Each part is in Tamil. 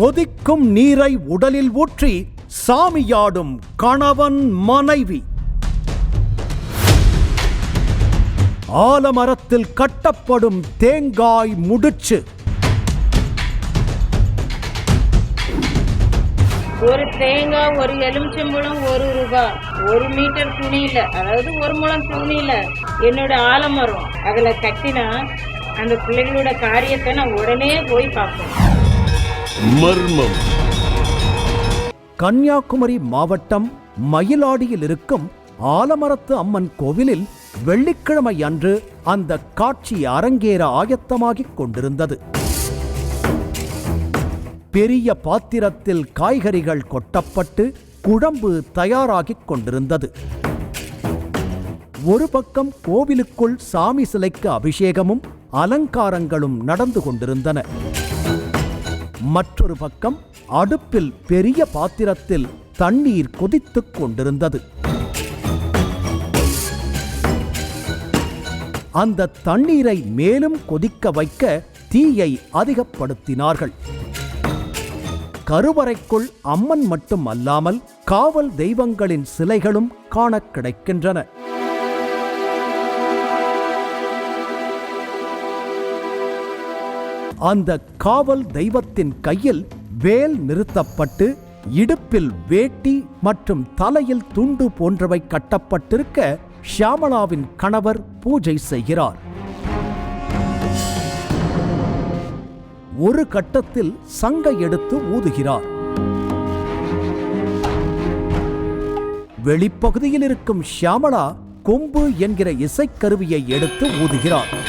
கொதிக்கும் நீரை உடலில் ஊற்றி சாமியாடும் கணவன் மனைவி. ஆலமரத்தில் கட்டப்படும் தேங்காய் முடிச்சு. ஒரு தேங்காய் ஒரு எலுமிச்சம்பழம் ஒரு ரூபாய் ஒரு மீட்டர் துணியில அதாவது ஒரு முழம் துணியில என்னோட ஆலமரம். அதுல கட்டினா அந்த பிள்ளைகளோட காரியத்தை நான் உடனே போய் பார்ப்பேன். மர்மம். கன்னியாகுமரி மாவட்டம் மயிலாடியில் இருக்கும் ஆலமரத்து அம்மன் கோவிலில் வெள்ளிக்கிழமை அன்று அந்த காட்சி அரங்கேற ஆயத்தமாகிக் கொண்டிருந்தது. பெரிய பாத்திரத்தில் காய்கறிகள் கொட்டப்பட்டு குழம்பு தயாராகிக் கொண்டிருந்தது. ஒரு பக்கம் கோவிலுக்குள் சாமி சிலைக்கு அபிஷேகமும் அலங்காரங்களும் நடந்து கொண்டிருந்தன. மற்றொரு பக்கம் அடுப்பில் பெரிய பாத்திரத்தில் தண்ணீர் கொதித்துக் கொண்டிருந்தது. அந்த தண்ணீரை மேலும் கொதிக்க வைக்க தீயை அதிகப்படுத்தினார்கள். கருவறைக்குள் அம்மன் மட்டும் அல்லாமல் காவல் தெய்வங்களின் சிலைகளும் காண கிடைக்கின்றன. அந்த காவல் தெய்வத்தின் கையில் வேல் நிறுத்தப்பட்டு இடுப்பில் வேட்டி மற்றும் தலையில் துண்டு போன்றவை கட்டப்பட்டிருக்க ஷியாமலாவின் கணவர் பூஜை செய்கிறார். ஒரு கட்டத்தில் சங்கை எடுத்து ஊதுகிறார். வெளிப்பகுதியில் இருக்கும் ஷியாமலா கொம்பு என்கிற இசைக்கருவியை எடுத்து ஊதுகிறார்.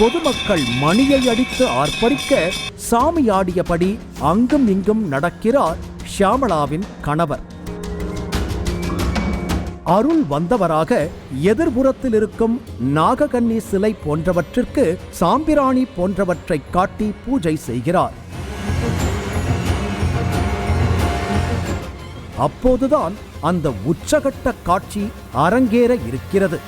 பொதுமக்கள் மணியை அடித்து ஆர்ப்பரிக்க சாமி ஆடியபடி அங்கும் இங்கும் நடக்கிறார் ஷியாமளாவின் கணவர். அருள் வந்தவராக எதிர்புறத்தில் இருக்கும் நாககன்னி சிலை போன்றவற்றிற்கு சாம்பிராணி போன்றவற்றை காட்டி பூஜை செய்கிறார். அப்போதுதான் அந்த உச்சகட்ட காட்சி அரங்கேற இருக்கிறது.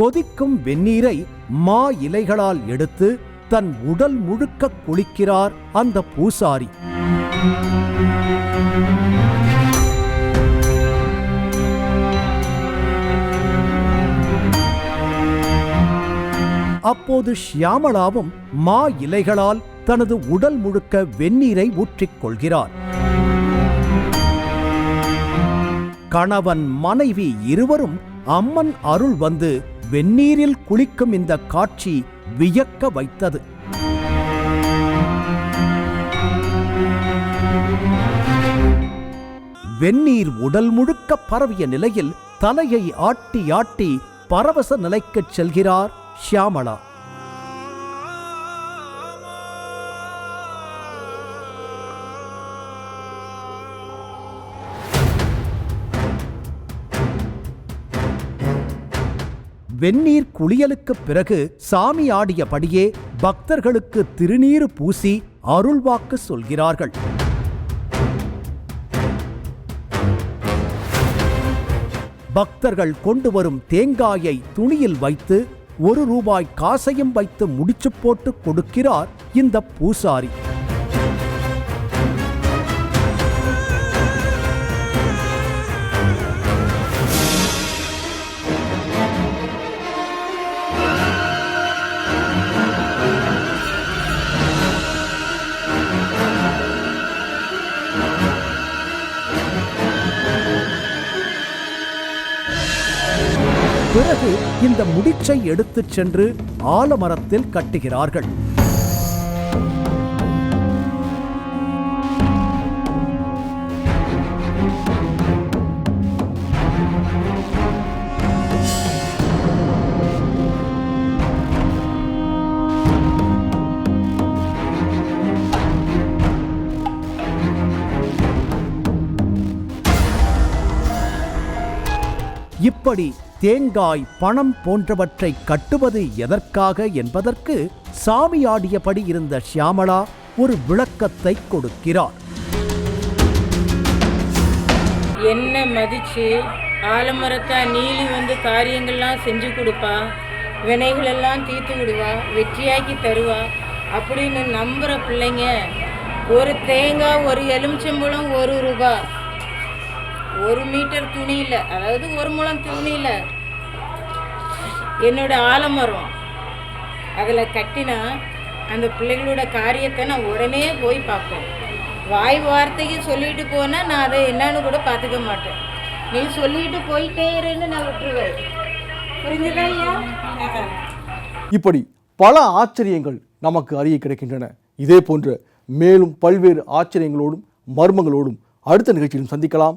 கொதிக்கும் வெந்நீரை மா இலைகளால் எடுத்து தன் உடல் முழுக்க குளிக்கிறார் அந்த பூசாரி. அப்போது ஷியாமளாவும் மா இலைகளால் தனது உடல் முழுக்க வெந்நீரை ஊற்றிக் கொள்கிறார். கணவன் மனைவி இருவரும் அம்மன் அருள் வந்து வெந்நீரில் குளிக்கும் இந்த காட்சி வியக்க வைத்தது. வெந்நீர் உடல் முழுக்க பரவிய நிலையில் தலையை ஆட்டி ஆட்டி பரவச நிலைக்குச் செல்கிறார் ஷியாமளா. வெந்நீர் குளியலுக்குப் பிறகு சாமி ஆடியபடியே பக்தர்களுக்கு திருநீறு பூசி அருள்வாக்கு சொல்கிறார்கள். பக்தர்கள் கொண்டு வரும் தேங்காயை துணியில் வைத்து ஒரு ரூபாய் காசையும் வைத்து முடிச்சு போட்டு கொடுக்கிறார் இந்த பூசாரி. இந்த முடிச்சை எடுத்துச் சென்று ஆலமரத்தில் கட்டுகிறார்கள். இப்படி தேங்காய் பணம் போன்றவற்றை கட்டுவது எதற்காக என்பதற்கு சாமியாடியபடி இருந்த ஷியாமளா ஒரு விளக்கத்தை கொடுக்கிறார். என்ன மதிச்சு? ஆலமரத்தா நீலி வந்து காரியங்கள்லாம் செஞ்சு கொடுப்பா. வினைகளெல்லாம் தீர்த்து விடுவா. வெற்றியாக்கி தருவா. அப்படின்னு நம்புகிற பிள்ளைங்க ஒரு தேங்காய் ஒரு எலுமிச்சம்பழம் ஒரு ரூபா. ஒரு மீட்டர் துணியில் அதாவது ஒரு முழம் துணியில் என்னோட ஆலமரம். அதில் கட்டினா அந்த பிள்ளைகளோட காரியத்தை நான் உடனே போய் பார்ப்பேன். வாய் வார்த்தைக்கு சொல்லிட்டு போனால் நான் அதை என்னன்னு கூட பார்த்துக்க மாட்டேன். நீ சொல்லிட்டு போயிட்டே இருன்னு நான் விட்டுருவேன். புரிஞ்சுதா ஐயா? இப்படி பல ஆச்சரியங்கள் நமக்கு அறிய கிடைக்கின்றன. இதே போன்ற மேலும் பல்வேறு ஆச்சரியங்களோடும் மர்மங்களோடும் அடுத்த நிகழ்ச்சியிலும் சந்திக்கலாம்.